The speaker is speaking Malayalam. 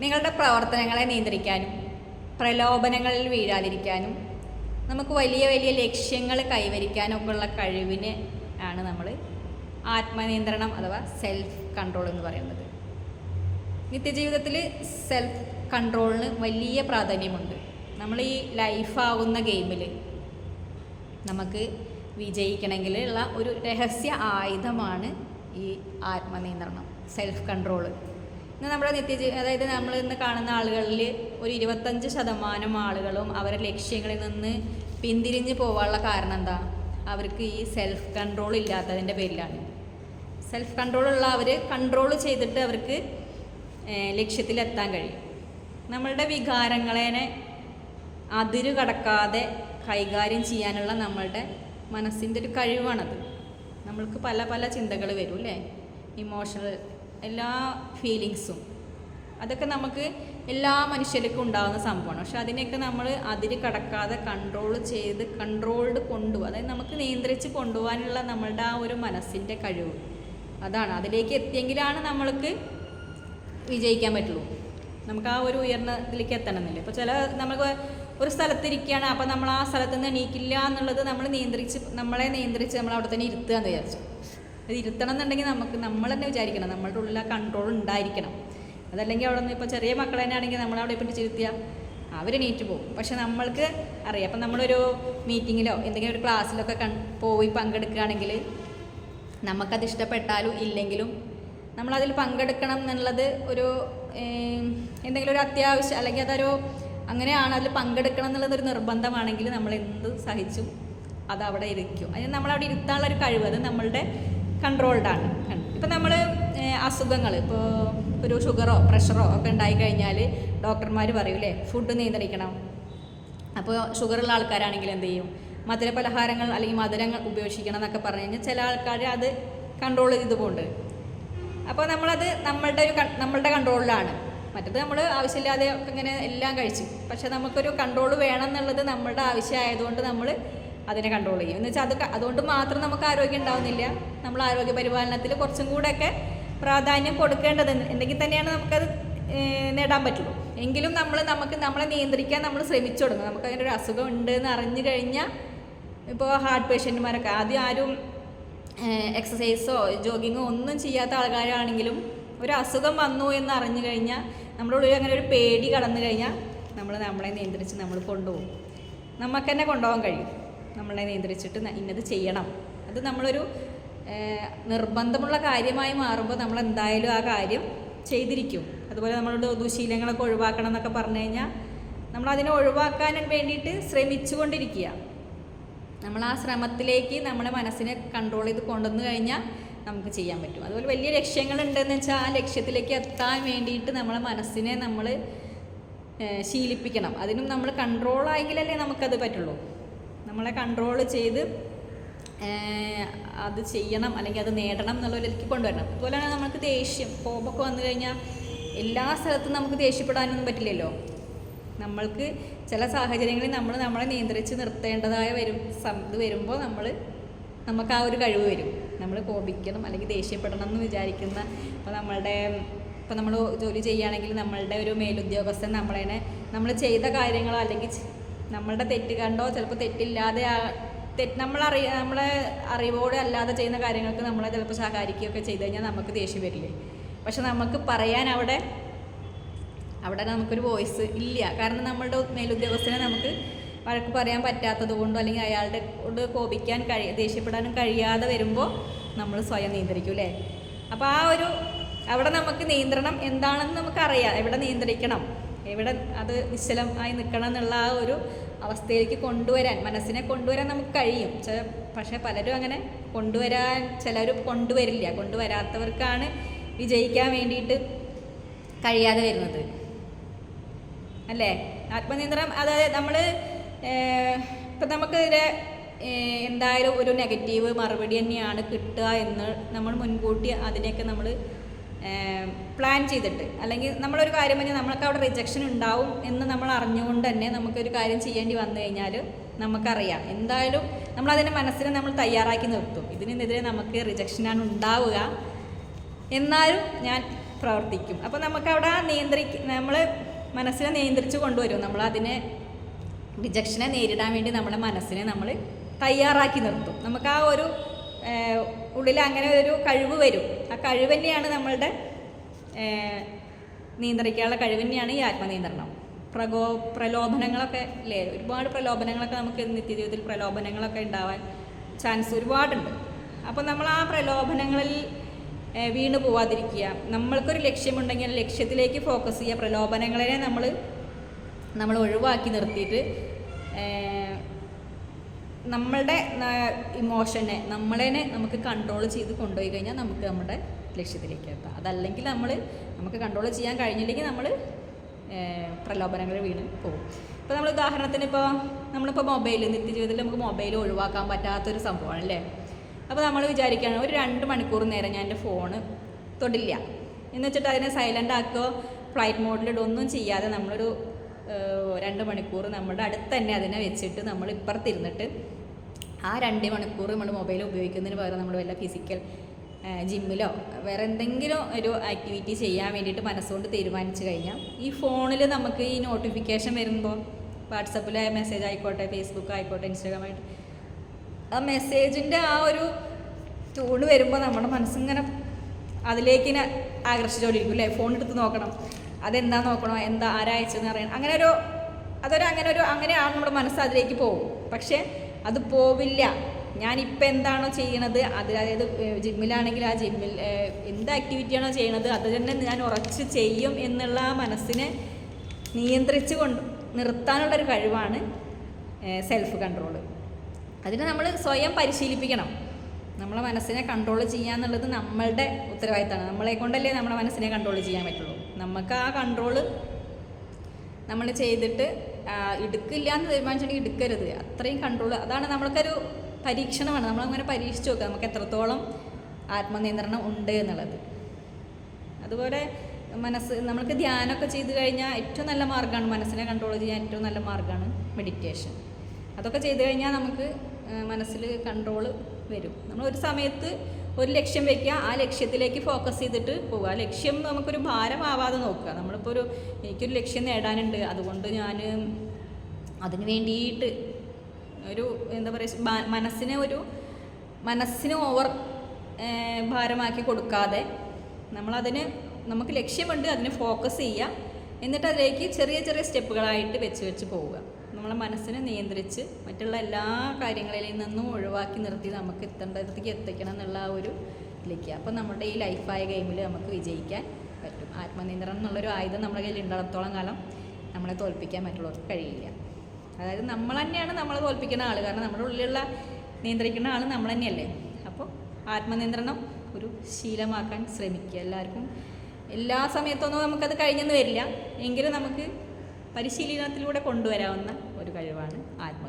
നിങ്ങളുടെ പ്രവർത്തനങ്ങളെ നിയന്ത്രിക്കാനും പ്രലോഭനങ്ങളിൽ വീഴാതിരിക്കാനും നമുക്ക് വലിയ വലിയ ലക്ഷ്യങ്ങൾ കൈവരിക്കാനൊക്കെ ഉള്ള കഴിവിന് ആണ് നമ്മൾ ആത്മനിയന്ത്രണം അഥവാ സെൽഫ് കൺട്രോൾ എന്ന് പറയുന്നത്. നിത്യജീവിതത്തിൽ സെൽഫ് കൺട്രോളിന് വലിയ പ്രാധാന്യമുണ്ട്. നമ്മൾ ഈ ലൈഫാവുന്ന ഗെയിമിൽ നമുക്ക് വിജയിക്കണമെങ്കിൽ ഉള്ള ഒരു രഹസ്യ ആയുധമാണ് ഈ ആത്മനിയന്ത്രണം സെൽഫ് കൺട്രോൾ ഇന്ന് നമ്മുടെ നിത്യജീ അതായത് നമ്മൾ ഇന്ന് കാണുന്ന ആളുകളിൽ ഒരു ഇരുപത്തഞ്ച് ശതമാനം ആളുകളും അവരുടെ ലക്ഷ്യങ്ങളിൽ നിന്ന് പിന്തിരിഞ്ഞ് പോകാനുള്ള കാരണം എന്താ? അവർക്ക് ഈ സെൽഫ് കൺട്രോൾ ഇല്ലാത്തതിന്റെ പേരിലാണ്. സെൽഫ് കൺട്രോൾ ഉള്ള അവർ കൺട്രോൾ ചെയ്തിട്ട് അവർക്ക് ലക്ഷ്യത്തിലെത്താൻ കഴിയും. നമ്മളുടെ വികാരങ്ങളെ അതിരുകടക്കാതെ കൈകാര്യം ചെയ്യാനുള്ള നമ്മളുടെ മനസ്സിന്റെ ഒരു കഴിവാണത്. നമ്മൾക്ക് പല പല ചിന്തകൾ വരും അല്ലേ? ഇമോഷണൽ എല്ലാ ഫീലിങ്സും അതൊക്കെ നമുക്ക് എല്ലാ മനുഷ്യർക്കും ഉണ്ടാകുന്ന സംഭവമാണ്. പക്ഷെ അതിനെയൊക്കെ നമ്മൾ അതിര് കടക്കാതെ കൺട്രോൾ ചെയ്ത് കൺട്രോൾഡ് കൊണ്ടുപോകും അതായത് നമുക്ക് നിയന്ത്രിച്ച് കൊണ്ടുപോകാനുള്ള നമ്മളുടെ ആ ഒരു മനസ്സിന്റെ കഴിവ്. അതാണ്. അതിലേക്ക് എത്തിയെങ്കിലാണ് നമ്മൾക്ക് വിജയിക്കാൻ പറ്റുള്ളൂ. നമുക്ക് ആ ഒരു ഉയർന്ന ഇതിലേക്ക് എത്തണമെന്നില്ല. ഇപ്പോൾ ചില നമുക്ക് ഒരു സ്ഥലത്തിരിക്കുകയാണ് അപ്പോൾ നമ്മൾ ആ സ്ഥലത്ത് നിന്ന് എണീക്കില്ല എന്നുള്ളത് നമ്മൾ നിയന്ത്രിച്ച് നമ്മളെ നിയന്ത്രിച്ച് നമ്മൾ അവിടെ തന്നെ ഇരുത്തുക എന്ന് വിചാരിച്ചു. അത് ഇരുത്തണം എന്നുണ്ടെങ്കിൽ നമുക്ക് നമ്മൾ തന്നെ വിചാരിക്കണം. നമ്മളുടെ ഉള്ളിൽ ആ കൺട്രോൾ ഉണ്ടായിരിക്കണം. അതല്ലെങ്കിൽ അവിടെ നിന്ന് ഇപ്പോൾ ചെറിയ മക്കൾ തന്നെ ആണെങ്കിൽ നമ്മളവിടെ പിടിച്ചിരുത്തിയാൽ അവരെണീറ്റ് പോകും. പക്ഷെ നമ്മൾക്ക് അറിയാം. അപ്പം നമ്മളൊരു മീറ്റിങ്ങിലോ എന്തെങ്കിലും ഒരു ക്ലാസ്സിലൊക്കെ കൺ പോയി പങ്കെടുക്കുകയാണെങ്കിൽ നമുക്കത് ഇഷ്ടപ്പെട്ടാലും ഇല്ലെങ്കിലും നമ്മളതിൽ പങ്കെടുക്കണം എന്നുള്ളത് ഒരു എന്തെങ്കിലും ഒരു അത്യാവശ്യം അല്ലെങ്കിൽ അതൊരു അങ്ങനെയാണ് അതിൽ പങ്കെടുക്കണം എന്നുള്ളത് ഒരു നിർബന്ധമാണെങ്കിൽ നമ്മൾ എന്ത് സഹിച്ചും അത് അവിടെ ഇരിക്കും. അതിന് നമ്മളവിടെ ഇരുത്താനുള്ള ഒരു കഴിവ് അത് നമ്മളുടെ കൺട്രോൾഡാണ് ഇപ്പം നമ്മൾ അസുഖങ്ങൾ ഇപ്പോൾ ഒരു ഷുഗറോ പ്രഷറോ ഒക്കെ ഉണ്ടായി കഴിഞ്ഞാൽ ഡോക്ടർമാർ പറയൂലേ ഫുഡ് നിയന്ത്രിക്കണം. അപ്പോൾ ഷുഗറുള്ള ആൾക്കാരാണെങ്കിൽ എന്ത് ചെയ്യും? മധുര പലഹാരങ്ങൾ അല്ലെങ്കിൽ മധുരങ്ങൾ ഉപയോഗിക്കണം എന്നൊക്കെ പറഞ്ഞു കഴിഞ്ഞാൽ ചില ആൾക്കാർ അത് കൺട്രോൾ ചെയ്ത് പോകുന്നുണ്ട് അപ്പോൾ നമ്മളത് നമ്മളുടെ ഒരു നമ്മളുടെ കൺട്രോളിലാണ് മറ്റത് നമ്മൾ ആവശ്യമില്ലാതെ ഇങ്ങനെ എല്ലാം കഴിച്ചു. പക്ഷെ നമുക്കൊരു കൺട്രോൾ വേണം എന്നുള്ളത് നമ്മളുടെ ആവശ്യമായതുകൊണ്ട് നമ്മൾ അതിനെ കൺട്രോൾ ചെയ്യും. എന്ന് വെച്ചാൽ അത് അതുകൊണ്ട് മാത്രം നമുക്ക് ആരോഗ്യം ഉണ്ടാവുന്നില്ല. നമ്മൾ ആരോഗ്യ പരിപാലനത്തിൽ കുറച്ചും കൂടെയൊക്കെ പ്രാധാന്യം കൊടുക്കേണ്ടത് ഉണ്ടെങ്കിൽ തന്നെയാണ് നമുക്കത് നേടാൻ പറ്റുള്ളൂ. എങ്കിലും നമ്മൾ നമുക്ക് നമ്മളെ നിയന്ത്രിക്കാൻ നമ്മൾ ശ്രമിച്ചു തുടങ്ങും. നമുക്ക് അങ്ങനെ ഒരു അസുഖം ഉണ്ട് എന്ന് അറിഞ്ഞു കഴിഞ്ഞാൽ ഇപ്പോൾ ഹാർട്ട് പേഷ്യന്റുമാരൊക്കെ ആദ്യം ആരും എക്സസൈസോ ജോഗിങ്ങോ ഒന്നും ചെയ്യാത്ത ആൾക്കാരാണെങ്കിലും ഒരു അസുഖം വന്നു എന്ന് അറിഞ്ഞു കഴിഞ്ഞാൽ നമ്മുടെ ഉള്ളിൽ അങ്ങനെ ഒരു പേടി കടന്നു കഴിഞ്ഞാൽ നമ്മൾ നമ്മളെ നിയന്ത്രിച്ച് നമ്മൾ കൊണ്ടുപോകും. നമുക്ക് തന്നെ കൊണ്ടുപോകാൻ കഴിയും. നമ്മളെ നിയന്ത്രിച്ചിട്ട് ഇന്നത് ചെയ്യണം. അത് നമ്മളൊരു നിർബന്ധമുള്ള കാര്യമായി മാറുമ്പോൾ നമ്മൾ എന്തായാലും ആ കാര്യം ചെയ്തിരിക്കും. അതുപോലെ നമ്മളുടെ ദുശീലങ്ങളൊക്കെ ഒഴിവാക്കണം എന്നൊക്കെ പറഞ്ഞു കഴിഞ്ഞാൽ നമ്മൾ അതിനെ ഒഴിവാക്കാൻ വേണ്ടിയിട്ട് ശ്രമിച്ചുകൊണ്ടിരിക്കുക. നമ്മൾ ആ ശ്രമത്തിലേക്ക് നമ്മുടെ മനസ്സിനെ കൺട്രോൾ ചെയ്ത് കൊണ്ടുവന്നു കഴിഞ്ഞാൽ നമുക്ക് ചെയ്യാൻ പറ്റും. അതുപോലെ വലിയ ലക്ഷ്യങ്ങളുണ്ടെന്ന് വെച്ചാൽ ആ ലക്ഷ്യത്തിലേക്ക് എത്താൻ വേണ്ടിയിട്ട് നമ്മളെ മനസ്സിനെ നമ്മൾ ശീലിപ്പിക്കണം. അതിനും നമ്മൾ കൺട്രോൾ ആയെങ്കിലല്ലേ നമുക്കത് പറ്റുള്ളൂ. നമ്മളെ കൺട്രോൾ ചെയ്ത് അത് ചെയ്യണം അല്ലെങ്കിൽ അത് നേടണം എന്നുള്ളൊരിലേക്ക് കൊണ്ടുവരണം. അതുപോലെ തന്നെ നമുക്ക് ദേഷ്യം. കോപമൊക്കെ വന്നു കഴിഞ്ഞാൽ എല്ലാ സ്ഥലത്തും നമുക്ക് ദേഷ്യപ്പെടാനൊന്നും പറ്റില്ലല്ലോ. നമ്മൾക്ക് ചില സാഹചര്യങ്ങളിൽ നമ്മൾ നമ്മളെ നിയന്ത്രിച്ച് നിർത്തേണ്ടതായ വരും ഇത് വരുമ്പോൾ നമ്മൾ നമുക്ക് ആ ഒരു കഴിവ് വരും. നമ്മൾ കോപിക്കണം അല്ലെങ്കിൽ ദേഷ്യപ്പെടണം എന്ന് വിചാരിക്കുന്ന ഇപ്പോൾ നമ്മളുടെ ഇപ്പോൾ നമ്മൾ ജോലി ചെയ്യുകയാണെങ്കിൽ നമ്മളുടെ ഒരു മേലുദ്യോഗസ്ഥൻ നമ്മളെ നമ്മൾ ചെയ്ത കാര്യങ്ങളോ അല്ലെങ്കിൽ നമ്മളുടെ തെറ്റ് കണ്ടോ? ചിലപ്പോൾ തെറ്റില്ലാതെ തെറ്റ് നമ്മളറിയ നമ്മളെ അറിവോടെ അല്ലാതെ ചെയ്യുന്ന കാര്യങ്ങൾക്ക് നമ്മളെ ചിലപ്പോൾ സഹകരിക്കുകയൊക്കെ ചെയ്തു കഴിഞ്ഞാൽ നമുക്ക് ദേഷ്യം വരില്ലേ? പക്ഷെ നമുക്ക് പറയാൻ അവിടെ അവിടെ നമുക്കൊരു വോയിസ് ഇല്ല. കാരണം നമ്മളുടെ മേലുദ്യോഗസ്ഥനെ നമുക്ക് വഴക്ക് പറയാൻ പറ്റാത്തത് കൊണ്ടോ അല്ലെങ്കിൽ അയാളുടെ കൊണ്ട് കോപിക്കാൻ കഴി ദേഷ്യപ്പെടാനും കഴിയാതെ വരുമ്പോൾ നമ്മൾ സ്വയം നിയന്ത്രിക്കും അല്ലേ? അപ്പോൾ ആ ഒരു അവിടെ നമുക്ക് നിയന്ത്രണം എന്താണെന്ന് നമുക്കറിയാം. എവിടെ നിയന്ത്രിക്കണം? എവിടെ അത് നിശ്ചലമായി നിൽക്കണം എന്നുള്ള ആ ഒരു അവസ്ഥയിലേക്ക് കൊണ്ടുവരാൻ മനസ്സിനെ കൊണ്ടുവരാൻ നമുക്ക് കഴിയും. പക്ഷെ പലരും അങ്ങനെ കൊണ്ടുവരാൻ ചിലർ കൊണ്ടുവരില്ല. കൊണ്ടുവരാത്തവർക്കാണ് വിജയിക്കാൻ വേണ്ടിയിട്ട് കഴിയാതെ വരുന്നത്. അല്ലേ? ആത്മനിയന്ത്രണം അതായത് നമ്മൾ ഇപ്പം നമുക്ക് ഇതിലെ എന്തായാലും ഒരു നെഗറ്റീവ് മറുപടി തന്നെയാണ് കിട്ടുക എന്ന് നമ്മൾ മുൻകൂട്ടി അതിനെയൊക്കെ നമ്മൾ പ്ലാൻ ചെയ്തിട്ട്. അല്ലെങ്കിൽ നമ്മളൊരു കാര്യം പറഞ്ഞാൽ നമ്മൾക്ക് അവിടെ റിജക്ഷൻ ഉണ്ടാവും എന്ന് നമ്മൾ അറിഞ്ഞുകൊണ്ട് തന്നെ നമുക്കൊരു കാര്യം ചെയ്യേണ്ടി വന്നു കഴിഞ്ഞാൽ നമുക്കറിയാം. എന്തായാലും നമ്മൾ അതിന്റെ മനസ്സിനെ നമ്മൾ തയ്യാറാക്കി നിർത്തും. ഇതിനെതിരെ നമുക്ക് റിജക്ഷനാണ് ഉണ്ടാവുക. എന്നാലും ഞാൻ പ്രവർത്തിക്കും. അപ്പോൾ നമുക്ക് അവിടെ നിയന്ത്രി നമ്മൾ മനസ്സിനെ നിയന്ത്രിച്ച് കൊണ്ടുവരും. നമ്മൾ അതിനെ റിജക്ഷനെ നേരിടാൻ വേണ്ടി നമ്മുടെ മനസ്സിനെ നമ്മൾ തയ്യാറാക്കി നിർത്തും. നമുക്ക് ആ ഒരു ഉള്ളിൽ അങ്ങനെ ഒരു കഴിവ് വരും. ആ കഴിവ് തന്നെയാണ് നമ്മളുടെ നിയന്ത്രിക്കാനുള്ള കഴിവ് തന്നെയാണ് ഈ ആത്മനിയന്ത്രണം. പ്രകോ പ്രലോഭനങ്ങളൊക്കെ അല്ലേ ഒരുപാട് പ്രലോഭനങ്ങളൊക്കെ നമുക്ക് നിത്യജീവിതത്തിൽ പ്രലോഭനങ്ങളൊക്കെ ഉണ്ടാവാൻ ചാൻസ് ഒരുപാടുണ്ട്. അപ്പോൾ നമ്മൾ ആ പ്രലോഭനങ്ങളിൽ വീണ് പോവാതിരിക്കുക. നമ്മൾക്കൊരു ലക്ഷ്യമുണ്ടെങ്കിൽ ലക്ഷ്യത്തിലേക്ക് ഫോക്കസ് ചെയ്യുക. പ്രലോഭനങ്ങളെ നമ്മൾ നമ്മൾ ഒഴിവാക്കി നിർത്തിയിട്ട് നമ്മളുടെ ഇമോഷനെ നമ്മളെ നമുക്ക് കൺട്രോൾ ചെയ്ത് കൊണ്ടുപോയി കഴിഞ്ഞാൽ നമുക്ക് നമ്മുടെ ലക്ഷ്യത്തിലേക്ക് എത്താം. അതല്ലെങ്കിൽ നമ്മൾ നമുക്ക് കൺട്രോൾ ചെയ്യാൻ കഴിഞ്ഞില്ലെങ്കിൽ നമ്മൾ പ്രലോഭനങ്ങളിൽ വീണ് പോകും. ഇപ്പോൾ നമ്മൾ ഉദാഹരണത്തിന് ഇപ്പോൾ നമ്മളിപ്പോൾ മൊബൈൽ നിത്യജീവിതത്തിൽ നമുക്ക് മൊബൈൽ ഒഴിവാക്കാൻ പറ്റാത്തൊരു സംഭവമാണ് അല്ലേ അപ്പോൾ നമ്മൾ വിചാരിക്കുകയാണ് ഒരു രണ്ട് മണിക്കൂർ നേരം ഞാൻ എന്റെ ഫോണ് തൊടില്ല. എന്ന് വെച്ചിട്ട് അതിനെ സൈലന്റ് ആക്കുകയോ ഫ്ലൈറ്റ് മോഡിലിടുക ഒന്നും ചെയ്യാതെ നമ്മളൊരു രണ്ട് മണിക്കൂർ നമ്മുടെ അടുത്ത് തന്നെ അതിനെ വെച്ചിട്ട് നമ്മൾ ഇപ്പുറത്തിരുന്നിട്ട് ആ രണ്ട് മണിക്കൂർ നമ്മൾ മൊബൈൽ ഉപയോഗിക്കുന്നതിന് പകരം നമ്മൾ വല്ല ഫിസിക്കൽ ജിമ്മിലോ വേറെ എന്തെങ്കിലും ഒരു ആക്ടിവിറ്റി ചെയ്യാൻ വേണ്ടിയിട്ട് മനസ്സുകൊണ്ട് തീരുമാനിച്ചു കഴിഞ്ഞാൽ ഈ ഫോണിൽ നമുക്ക് ഈ നോട്ടിഫിക്കേഷൻ വരുമ്പോൾ വാട്സപ്പിലെ മെസ്സേജ് ആയിക്കോട്ടെ ഫേസ്ബുക്ക് ആയിക്കോട്ടെ ഇൻസ്റ്റാഗ്രാം ആയിട്ട് ആ മെസ്സേജിന്റെ ആ ഒരു ട്യൂണ് വരുമ്പോൾ നമ്മുടെ മനസ്സിങ്ങനെ അതിലേക്ക് ഇങ്ങനെ ആകർഷിച്ചുകൊണ്ടിരിക്കും അല്ലേ ഫോൺ എടുത്ത് നോക്കണം. അതെന്താ നോക്കണോ? എന്താ ആരാ അയച്ചതെന്ന് അറിയണം. അങ്ങനെ ഒരു അതൊരു അങ്ങനെ ഒരു അങ്ങനെയാണ് നമ്മുടെ മനസ്സ് അതിലേക്ക് പോകും. പക്ഷേ അത് പോവില്ല. ഞാനിപ്പോൾ എന്താണോ ചെയ്യണത് അത് അതായത് ജിമ്മിലാണെങ്കിൽ ആ ജിമ്മിൽ എന്ത് ആക്ടിവിറ്റിയാണോ ചെയ്യണത് അത് തന്നെ ഞാൻ ഉറച്ച് ചെയ്യും എന്നുള്ള ആ മനസ്സിനെ നിയന്ത്രിച്ച് കൊണ്ട് നിർത്താനുള്ളൊരു കഴിവാണ് സെൽഫ് കൺട്രോൾ അതിന് നമ്മൾ സ്വയം പരിശീലിപ്പിക്കണം. നമ്മളെ മനസ്സിനെ കൺട്രോൾ ചെയ്യാന്നുള്ളത് നമ്മളുടെ ഉത്തരവാദിത്തമാണ്. നമ്മളെ കൊണ്ടല്ലേ നമ്മളെ മനസ്സിനെ കൺട്രോൾ ചെയ്യാൻ പറ്റുള്ളൂ. നമുക്ക് ആ കൺട്രോൾ നമ്മൾ ചെയ്തിട്ട് എടുക്കില്ല എന്ന് തീരുമാനിച്ചിട്ടുണ്ടെങ്കിൽ എടുക്കരുത്. അത്രയും കൺട്രോൾ അതാണ് നമ്മൾക്കൊരു പരീക്ഷണമാണ്. നമ്മളങ്ങനെ പരീക്ഷിച്ച് നോക്കുക. നമുക്ക് എത്രത്തോളം ആത്മനിയന്ത്രണം ഉണ്ട് എന്നുള്ളത്. അതുപോലെ മനസ്സ് നമ്മൾക്ക് ധ്യാനമൊക്കെ ചെയ്ത് കഴിഞ്ഞാൽ ഏറ്റവും നല്ല മാർഗമാണ് മനസ്സിനെ കൺട്രോൾ ചെയ്യാൻ ഏറ്റവും നല്ല മാർഗമാണ് മെഡിറ്റേഷൻ അതൊക്കെ ചെയ്ത് കഴിഞ്ഞാൽ നമുക്ക് മനസ്സിൽ കൺട്രോൾ വരും. നമ്മൾ ഒരു സമയത്ത് ഒരു ലക്ഷ്യം വെക്കുക ആ ലക്ഷ്യത്തിലേക്ക് ഫോക്കസ് ചെയ്തിട്ട് പോവുക. ആ ലക്ഷ്യം നമുക്കൊരു ഭാരമാവാതെ നോക്കുക. നമ്മളിപ്പോൾ ഒരു എനിക്കൊരു ലക്ഷ്യം നേടാനുണ്ട്. അതുകൊണ്ട് ഞാൻ അതിന് വേണ്ടിയിട്ട് ഒരു എന്താ പറയുക മനസ്സിനെ ഒരു മനസ്സിന് ഓവർ ഭാരമാക്കി കൊടുക്കാതെ നമ്മളതിന് നമുക്ക് ലക്ഷ്യമുണ്ട് അതിന് ഫോക്കസ് ചെയ്യുക. എന്നിട്ട് അതിലേക്ക് ചെറിയ ചെറിയ സ്റ്റെപ്പുകളായിട്ട് വെച്ച് വെച്ച് പോവുക. നമ്മളെ മനസ്സിനെ നിയന്ത്രിച്ച് മറ്റുള്ള എല്ലാ കാര്യങ്ങളിൽ നിന്നും ഒഴിവാക്കി നിർത്തി നമുക്ക് എത്തേണ്ടതിലേക്ക് എത്തിക്കണം എന്നുള്ള ആ ഒരു ഇതിലേക്ക്. അപ്പോൾ നമ്മുടെ ഈ ലൈഫായ ഗെയിമിൽ നമുക്ക് വിജയിക്കാൻ പറ്റും. ആത്മനിയന്ത്രണം എന്നുള്ളൊരു ആയുധം നമ്മുടെ കയ്യിൽ ഉള്ളിടത്തോളം കാലം നമ്മളെ തോൽപ്പിക്കാൻ മറ്റുള്ളവർക്ക് കഴിയില്ല. അതായത് നമ്മൾ തന്നെയാണ് നമ്മളെ തോൽപ്പിക്കുന്ന ആൾ കാരണം നമ്മുടെ ഉള്ളിലുള്ള നിയന്ത്രിക്കുന്ന ആൾ നമ്മൾ തന്നെയല്ലേ? അപ്പോൾ ആത്മനിയന്ത്രണം ഒരു ശീലമാക്കാൻ ശ്രമിക്കുക. എല്ലാവർക്കും എല്ലാ സമയത്തൊന്നും നമുക്കത് കഴിഞ്ഞെന്ന് വരില്ല. എങ്കിലും നമുക്ക് പരിശീലനത്തിലൂടെ കൊണ്ടുവരാവുന്ന ഒരു കഴിവാണ് ആത്മനിയന്ത്രണം